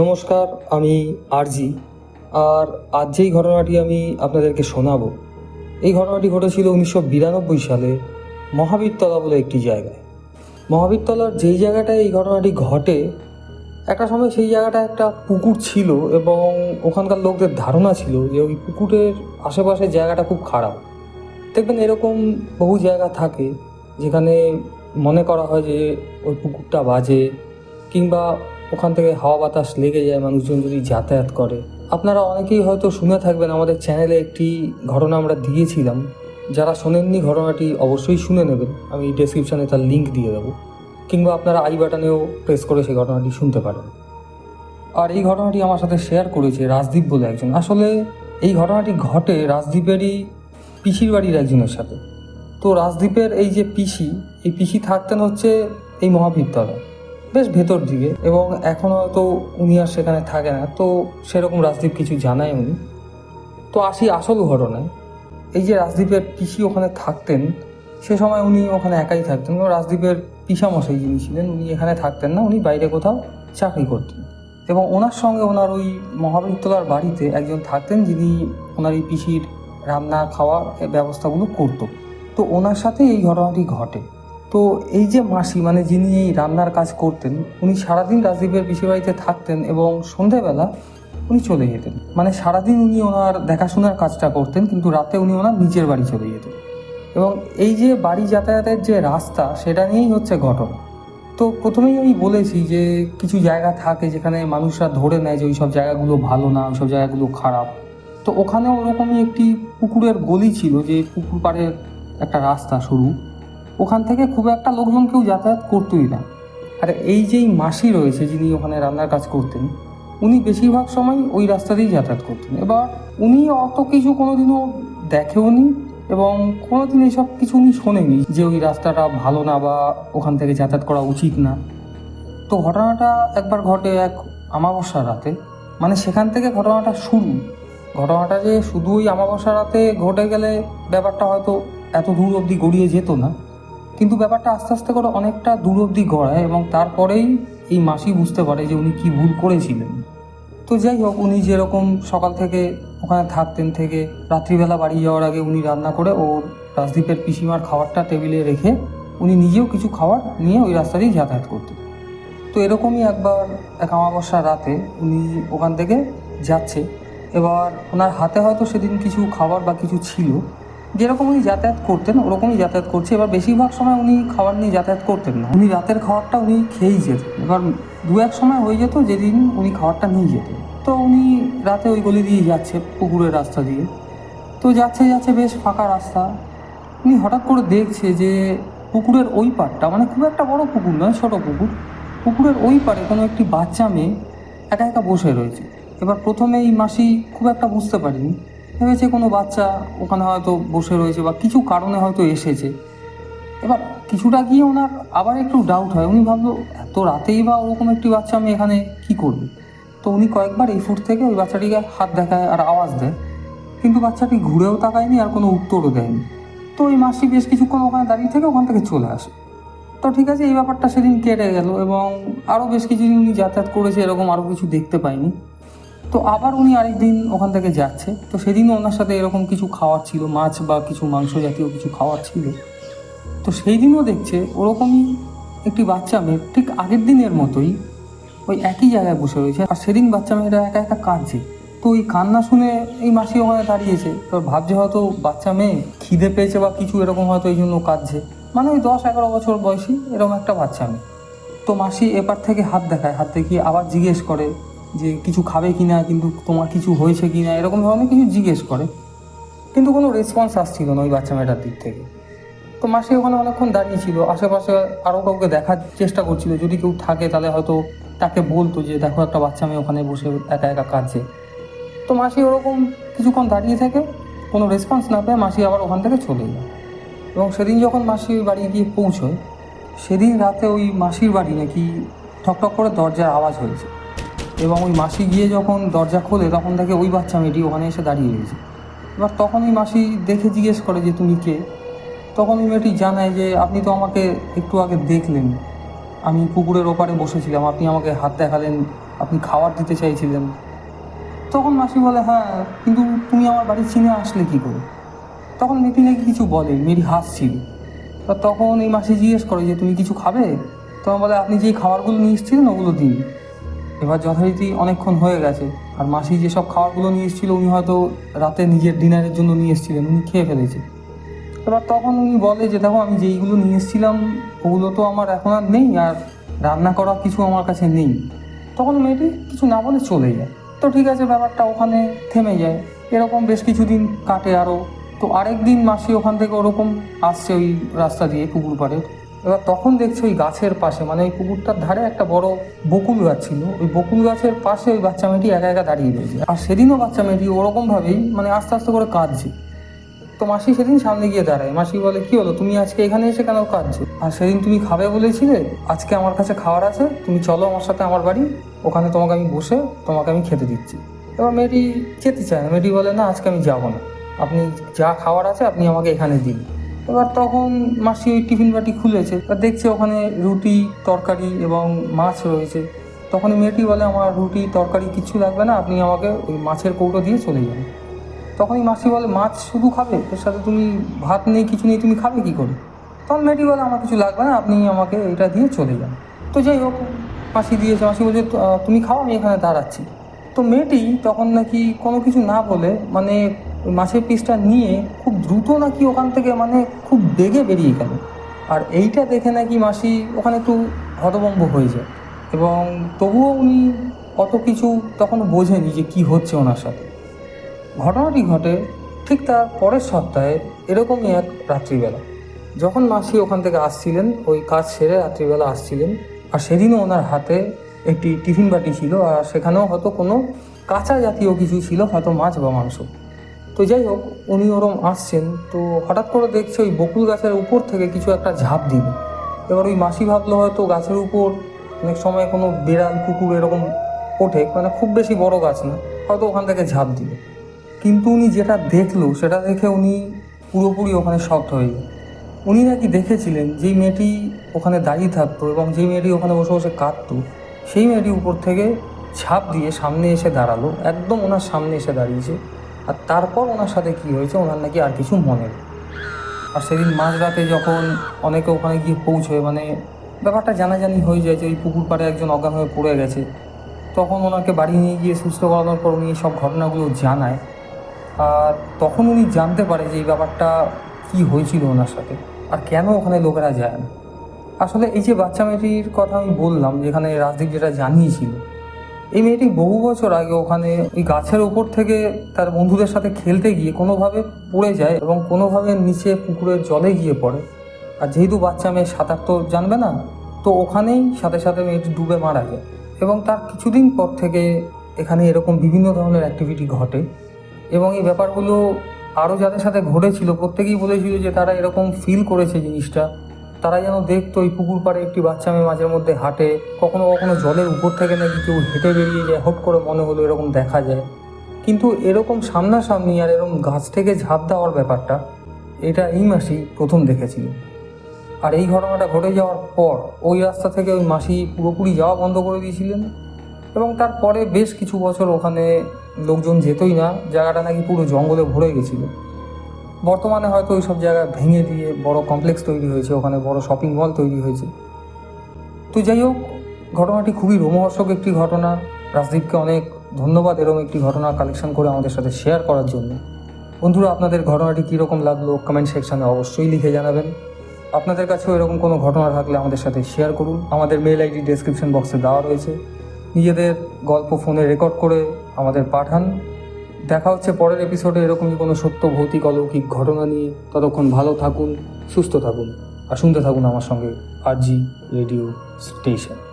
নমস্কার, আমি আরজি। আর আজ যেই ঘটনাটি আমি আপনাদেরকে শোনাবো, এই ঘটনাটি ঘটেছিল উনিশশো বিরানব্বই সালে মহাবীরতলা বলে একটি জায়গায়। মহাবীরতলার যেই জায়গাটায় এই ঘটনাটি ঘটে, একটা সময় সেই জায়গাটা একটা পুকুর ছিল এবং ওখানকার লোকদের ধারণা ছিল যে ওই পুকুরের আশেপাশের জায়গাটা খুব খারাপ। দেখবেন এরকম বহু জায়গা থাকে যেখানে মনে করা হয় যে ওই পুকুরটা বাজে কিংবা ওখান থেকে হাওয়া বাতাস লেগে যায়, মানুষজন যদি যাতায়াত করে। আপনারা অনেকেই হয়তো শুনে থাকবেন, আমাদের চ্যানেলে একটি ঘটনা আমরা দিয়েছিলাম। যারা শোনেননি ঘটনাটি অবশ্যই শুনে নেবেন। আমি ডেসক্রিপশানে তার লিঙ্ক দিয়ে দেবো। কিংবা আপনারা আই বাটনেও প্রেস করে সেই ঘটনাটি শুনতে পারেন। আর এই ঘটনাটি আমার সাথে শেয়ার করেছে রাজদীপ বলে একজন। আসলে এই ঘটনাটি ঘটে রাজদীপেরই পিসির বাড়ির একজনের সাথে। তো রাজদীপের এই যে পিসি, এই পিসি থাকতেন হচ্ছে এই মহাবীরতলায় বেশ ভেতর দিকে। এবং এখন হয়তো উনি আর সেখানে থাকে না, তো সেরকম রাজদীপ কিছু জানায় উনি। তো আসি আসল ঘটনায়। এই যে রাজদীপের পিসি ওখানে থাকতেন, সে সময় উনি ওখানে একাই থাকতেন। রাজদীপের পিসামশাই যিনি ছিলেন, উনি এখানে থাকতেন না, উনি বাইরে কোথাও চাকরি করতেন। এবং ওনার সঙ্গে ওনার ওই মহাবিদ্যালয়ের বাড়িতে একজন থাকতেন, যিনি ওনার এই পিসির রান্না খাওয়ার ব্যবস্থাগুলো করতো। তো ওনার সাথে এই ঘটনাটি ঘটে। তো এই যে মাসি মানে যিনি এই রান্নার কাজ করতেন, উনি সারাদিন রাজদীপের পিসির বাড়িতে থাকতেন এবং সন্ধেবেলা উনি চলে যেতেন। মানে সারাদিন উনি ওনার দেখাশোনার কাজটা করতেন, কিন্তু রাতে উনি ওনার নিজের বাড়ি চলে যেতেন। এবং এই যে বাড়ি যাতায়াতের যে রাস্তা, সেটা নিয়েই হচ্ছে ঘটনা। তো প্রথমেই আমি বলেছি যে কিছু জায়গা থাকে যেখানে মানুষরা ধরে নেয় যে ওই সব জায়গাগুলো ভালো না ওই সব জায়গাগুলো খারাপ। তো ওখানে ওরকমই একটি পুকুরের গলি ছিল, যে পুকুর পাড়ের একটা রাস্তা শুরু। ওখান থেকে খুব একটা লোকজন কেউ যাতায়াত করতোই না। আর এই যেই মাসি রয়েছে যিনি ওখানে রান্নার কাজ করতেন, উনি বেশিরভাগ সময় ওই রাস্তা দিয়েই যাতায়াত করতেন। এবার উনি অত কিছু কোনোদিনও দেখেওনি এবং কোনোদিন এইসব কিছু উনি শোনেনি যে ওই রাস্তাটা ভালো না বা ওখান থেকে যাতায়াত করা উচিত না। তো ঘটনাটা একবার ঘটে এক আমাবস্যার রাতে। মানে সেখান থেকে ঘটনাটা শুরু। ঘটনাটা যে শুধু ওই আমাবস্যার রাতে ঘটে গেলে ব্যাপারটা হয়তো এত দূর অবধি গড়িয়ে যেত না। কিন্তু ব্যাপারটা আস্তে আস্তে করে অনেকটা দূর অবধি গড়ায় এবং তারপরেই এই মাসি বুঝতে পারে যে উনি কি ভুল করেছিলেন। তো যাই হোক, উনি যেরকম সকাল থেকে ওখানে থাকতেন থেকে রাত্রিবেলা বাড়ি যাওয়ার আগে উনি রান্না করে ওর রাজদীপের পিসিমার খাবারটা টেবিলে রেখে উনি নিজেও কিছু খাবার নিয়ে ওই রাস্তা দিয়ে যাতায়াত করতেন। তো এরকমই একবার এক অমাবস্যার রাতে উনি ওখান থেকে যাচ্ছে। এবার ওনার হাতে হয়তো সেদিন কিছু খাবার বা কিছু ছিল যেরকম উনি যাতায়াত করতেন, ওরকমই যাতায়াত করছে। এবার বেশিরভাগ সময় উনি খাবার নিয়ে যাতায়াত করতেন না। উনি রাতের খাবারটা উনি খেয়েই যেতেন। এবার দু এক সময় হয়ে যেত যেদিন উনি খাবারটা নিয়ে যেতেন। তো উনি রাতে ওই গলি দিয়ে যাচ্ছে, পুকুরের রাস্তা দিয়ে। তো যাচ্ছে যাচ্ছে বেশ ফাঁকা রাস্তা। উনি হঠাৎ করে দেখছে যে পুকুরের ওই পাড়টা মানে খুব একটা বড় পুকুর নয়, ছোট পুকুর। পুকুরের ওই পাড়ে কোনো একটি বাচ্চা মেয়ে একা একা বসে রয়েছে। এবার প্রথমে এই মাসি খুব একটা বুঝতে পারেনি ভেবেছে কোনো বাচ্চা ওখানে হয়তো বসে রয়েছে বা কিছু কারণে হয়তো এসেছে। এবার কিছুটা গিয়ে ওনার আবার একটু ডাউট হয়। উনি ভাবলো, এত রাতেই বা ওরকম একটি বাচ্চা আমি এখানে কি করবে? তো উনি কয়েকবার এই ফুট থেকে ওই বাচ্চাটিকে হাত দেখায় আর আওয়াজ দেয়। কিন্তু বাচ্চাটি ঘুরেও তাকায়নি আর কোনো উত্তরও দেয়নি। তো ওই মাসি বেশ কিছুক্ষণ ওখানে দাঁড়িয়ে থেকে ওখান থেকে চলে আসে। তো ঠিক আছে, এই ব্যাপারটা সেদিন কেটে গেল এবং আরও বেশ কিছুদিন উনি যাতায়াত করেছে, এরকম আরও কিছু দেখতে পাইনি। তো আবার উনি আরেকদিন ওখান থেকে যাচ্ছে। তো সেদিনও ওনার সাথে এরকম কিছু খাওয়ার ছিল, মাছ বা কিছু মাংস জাতীয় কিছু খাওয়ার ছিল। তো সেই দিনও দেখছে ওরকমই একটি বাচ্চা মেয়ে ঠিক আগের দিনের মতোই ওই একই জায়গায় বসে রয়েছে। আর সেদিন বাচ্চা মেয়েটা একা একা কাঁদছে। তো ওই কান্না শুনে এই মাসি ওখানে দাঁড়িয়েছে। তো ভাবছে হয়তো বাচ্চা মেয়ে খিদে পেয়েছে বা কিছু এরকম হয়তো এই জন্য কাঁদছে। মানে ওই দশ এগারো বছর বয়সী এরকম একটা বাচ্চা মেয়ে। তো মাসি এপার থেকে হাত দেখায়, হাত দেখিয়ে আবার জিজ্ঞেস করে যে কিছু খাবে কি না কিন্তু তোমার কিছু হয়েছে কি না এরকম ধরনের কিছু জিজ্ঞেস করে। কিন্তু কোনো রেসপন্স আসছিল না ওই বাচ্চা মেয়েটার দিক থেকে। তো মাসি ওখানে অনেকক্ষণ দাঁড়িয়ে ছিল। আশেপাশে আরও কাউকে দেখার চেষ্টা করছিল। যদি কেউ থাকে, তাহলে হয়তো তাকে বলতো যে, দেখো একটা বাচ্চা মেয়ে ওখানে বসে একা একা কাঁদছে। তো মাসি ওরকম কিছুক্ষণ দাঁড়িয়ে থাকে, কোনো রেসপন্স না পেয়ে মাসি আবার ওখান থেকে চলে যায় এবং সেদিন যখন মাসির বাড়ি গিয়ে পৌঁছয়, সেদিন রাতে ওই মাসির বাড়ি নাকি ঠকঠক করে দরজার আওয়াজ হয়েছে। এবং ওই মাসি গিয়ে যখন দরজা খোলে, তখন থেকে ওই বাচ্চা মেয়েটি ওখানে এসে দাঁড়িয়ে রয়েছে। এবার তখন ওই মাসি দেখে জিজ্ঞেস করে যে, তুমি কে? তখন ওই মেয়েটি জানায় যে, আপনি তো আমাকে একটু আগে দেখলেন। আমি পুকুরের ওপারে বসেছিলাম। আপনি আমাকে হাত দেখালেন। আপনি খাবার দিতে চাইছিলেন। তখন মাসি বলে হ্যাঁ কিন্তু তুমি আমার বাড়ি চিনে আসলে কি করে? তখন মেয়েটি নাকি কিছু বলে, মেয়েটি হাসছিল। তখন এই মাসি জিজ্ঞেস করে যে, তুমি কিছু খাবে? তখন বলে, আপনি যেই খাবারগুলো নিয়ে এসেছিলেন, ওগুলো দিন। এবার যথারীতি অনেকক্ষণ হয়ে গেছে। আর মাসি যেসব খাবারগুলো নিয়ে এসেছিল, উনি হয়তো রাতে নিজের ডিনারের জন্য নিয়ে এসেছিলেন, উনি খেয়ে ফেলেছে। এবার তখন উনি বলে যে, দেখো, আমি যেইগুলো নিয়ে এসেছিলাম, ওগুলো তো আমার এখন আর নেই, আর রান্না করা কিছু আমার কাছে নেই। তখন মেয়েটি কিছু না বলে চলে যায়। তো ঠিক আছে, ব্যাপারটা ওখানে থেমে যায়। এরকম বেশ কিছুদিন কাটে আরও তো আরেক দিন মাসি ওখান থেকে ওরকম আসছে ওই রাস্তা দিয়ে, পুকুর পাড়ের এবার তখন দেখছি ওই গাছের পাশে মানে ওই পুকুরটার ধারে একটা বড় বকুল গাছ ছিল। ওই বকুল গাছের পাশে ওই বাচ্চা মেয়েটি একা একা দাঁড়িয়ে রয়েছে। আর সেদিনও বাচ্চা মেয়েটি ওরকমভাবেই মানে আস্তে আস্তে করে কাঁদছে। তো মাসি সেদিন সামনে গিয়ে দাঁড়ায়। মাসি বলে, কি হলো? তুমি আজকে এখানে এসে কেন কাঁদছো? আর সেদিন তুমি খাবে বলেছিলে? আজকে আমার কাছে খাওয়ার আছে। তুমি চলো আমার সাথে আমার বাড়ি। ওখানে তোমাকে আমি বসে তোমাকে আমি খেতে দিচ্ছি। এবার মেয়েটি খেতে চায় না। মেয়েটি বলে, না, আজকে আমি যাব না। আপনি যা খাবার আছে আপনি আমাকে এখানে দিন। এবার তখন মাসি ওই টিফিন বাটি খুলেছে। তা দেখছে ওখানে রুটি তরকারি এবং মাছ রয়েছে। তখন মেয়েটি বলে আমার রুটি তরকারি কিছু লাগবে না আপনি আমাকে ওই মাছের কৌটো দিয়ে চলে যান। তখনই মাসি বলে মাছ শুধু খাবে? এর সাথে তুমি ভাত নেই কিছু নেই তুমি খাবে কি করে? তখন মেয়েটি বলে আমার কিছু লাগবে না আপনি আমাকে এটা দিয়ে চলে যান। তো যাই হোক মাসি দিয়েছে। মাসি বলছে "আহ, তুমি খাও আমি এখানে দাঁড়াচ্ছি। তো মেয়েটি তখন নাকি কোনো কিছু না বলে মানে ওই মাছের পিসটা নিয়ে খুব দ্রুত নাকি ওখান থেকে মানে খুব বেগে বেরিয়ে গেল। আর এইটা দেখে নাকি মাসি ওখানে একটু হতভম্ব হয়ে যায়। এবং তবুও উনি অত কিছু তখন বোঝেনি যে কি হচ্ছে ওনার সাথে। ঘটনাটি ঘটে ঠিক তার পরের সপ্তাহে এরকমই এক রাত্রিবেলা। যখন মাসি ওখান থেকে আসছিলেন, ওই কাজ সেরে রাত্রিবেলা আসছিলেন, আর সেদিনও ওনার হাতে একটি টিফিন বাটি ছিল, আর সেখানেও হয়তো কোনো কাঁচা জাতীয় কিছু ছিল, হয়তো মাছ বা মাংস। তো যাই হোক, উনি ওরম আসছেন, তো হঠাৎ করে দেখছে ওই বকুল গাছের উপর থেকে কিছু একটা ঝাঁপ দিল। এবার ওই মাসি ভাবলো হয়তো গাছের উপর, অনেক সময় কোনো বিড়াল, কুকুর এরকম ওঠে মানে খুব বেশি বড় গাছ না, হয়তো ওখান থেকে ঝাঁপ দিল। কিন্তু উনি যেটা দেখল, সেটা দেখে উনি পুরোপুরি ওখানে শক্ত হয়ে যায় উনি নাকি দেখেছিলেন যেই মেয়েটি ওখানে দাঁড়িয়ে থাকতো এবং যেই মেয়েটি ওখানে বসে বসে কাঁদতো, সেই মেয়েটি উপর থেকে ঝাঁপ দিয়ে সামনে এসে দাঁড়াল, একদম ওনার সামনে এসে দাঁড়িয়েছে। আর তারপর ওনার সাথে কি হয়েছে, ওনার নাকি আর কিছু মনে নেই। আর সেদিন মাঝরাতে যখন অনেকে ওখানে গিয়ে পৌঁছয় মানে ব্যাপারটা জানাজানি হয়ে যায় যে ওই পুকুর পাড়ে একজন অজ্ঞান হয়ে পড়ে গেছে, তখন ওনাকে বাড়ি নিয়ে গিয়ে সুস্থ করানোর পর উনি সব ঘটনাগুলো জানায়। আর তখন উনি জানতে পারে যে এই ব্যাপারটা কি হয়েছিল ওনার সাথে, আর কেন ওখানে লোকেরা যায় না। আসলে এই যে বাচ্চা মেয়েটির কথা আমি বললাম, যেখানে রাজদীপ যেটা জানিয়েছিল এই মেয়েটি বহু বছর আগে ওখানে ওই গাছের ওপর থেকে তার বন্ধুদের সাথে খেলতে গিয়ে কোনোভাবে পড়ে যায় এবং কোনোভাবে নিচে পুকুরের জলে গিয়ে পড়ে। আর যেহেতু বাচ্চা মেয়ে সাঁতার তো জানবে না, তো ওখানেই সাথে সাথে মেয়েটি ডুবে মারা যায় এবং তার কিছুদিন পর থেকে এখানে এরকম বিভিন্ন ধরনের অ্যাক্টিভিটি ঘটে। এবং এই ব্যাপারগুলো আরও যাদের সাথে ঘটেছিল, প্রত্যেকেই বলেছিল যে তারা এরকম ফিল করেছে জিনিসটা। তারা যেন দেখতো ওই পুকুর পাড়ে একটি বাচ্চা মেয়ে মাঝের মধ্যে হাঁটে। কখনো কখনো জলের উপর থেকে নাকি কেউ হেঁটে বেরিয়ে যায়, হট করে মনে হলো এরকম দেখা যায়। কিন্তু এরকম সামনাসামনি আর এরকম গাছ থেকে ঝাঁপ দেওয়ার ব্যাপারটা, এটা এই মাসেই প্রথম দেখেছিল আর এই ঘটনাটা ঘটে যাওয়ার পর ওই রাস্তা থেকে ওই মাসি পুরোপুরি যাওয়া বন্ধ করে দিয়েছিলেন। এবং তারপরে বেশ কিছু বছর ওখানে লোকজন যেতই না, জায়গাটা নাকি পুরো জঙ্গলে ভরে গেছিল। বর্তমানে হয়তো ওই সব জায়গা ভেঙে দিয়ে বড় কমপ্লেক্স তৈরি হয়েছে, ওখানে বড় শপিং মল তৈরি হয়েছে। তো যাই হোক, ঘটনাটি খুবই রোমহর্ষক একটি ঘটনা। রাজদীপকে অনেক ধন্যবাদ এরকম একটি ঘটনা কালেকশন করে আমাদের সাথে শেয়ার করার জন্য। বন্ধুরা, আপনাদের ঘটনাটি কীরকম লাগল কমেন্ট সেকশানে অবশ্যই লিখে জানাবেন। আপনাদের কাছেও এরকম কোনো ঘটনা থাকলে আমাদের সাথে শেয়ার করুন। আমাদের মেল আইডি ডেসক্রিপশন বক্সে দেওয়া রয়েছে। নিজেদের গল্প ফোনে রেকর্ড করে আমাদের পাঠান। দেখা হচ্ছে পরের এপিসোডে এরকমই কোনো সত্য, ভৌতিক, অলৌকিক ঘটনা নিয়ে। ততক্ষণ ভালো থাকুন, সুস্থ থাকুন, আর শুনতে থাকুন আমার সঙ্গে আর জি রেডিও স্টেশন।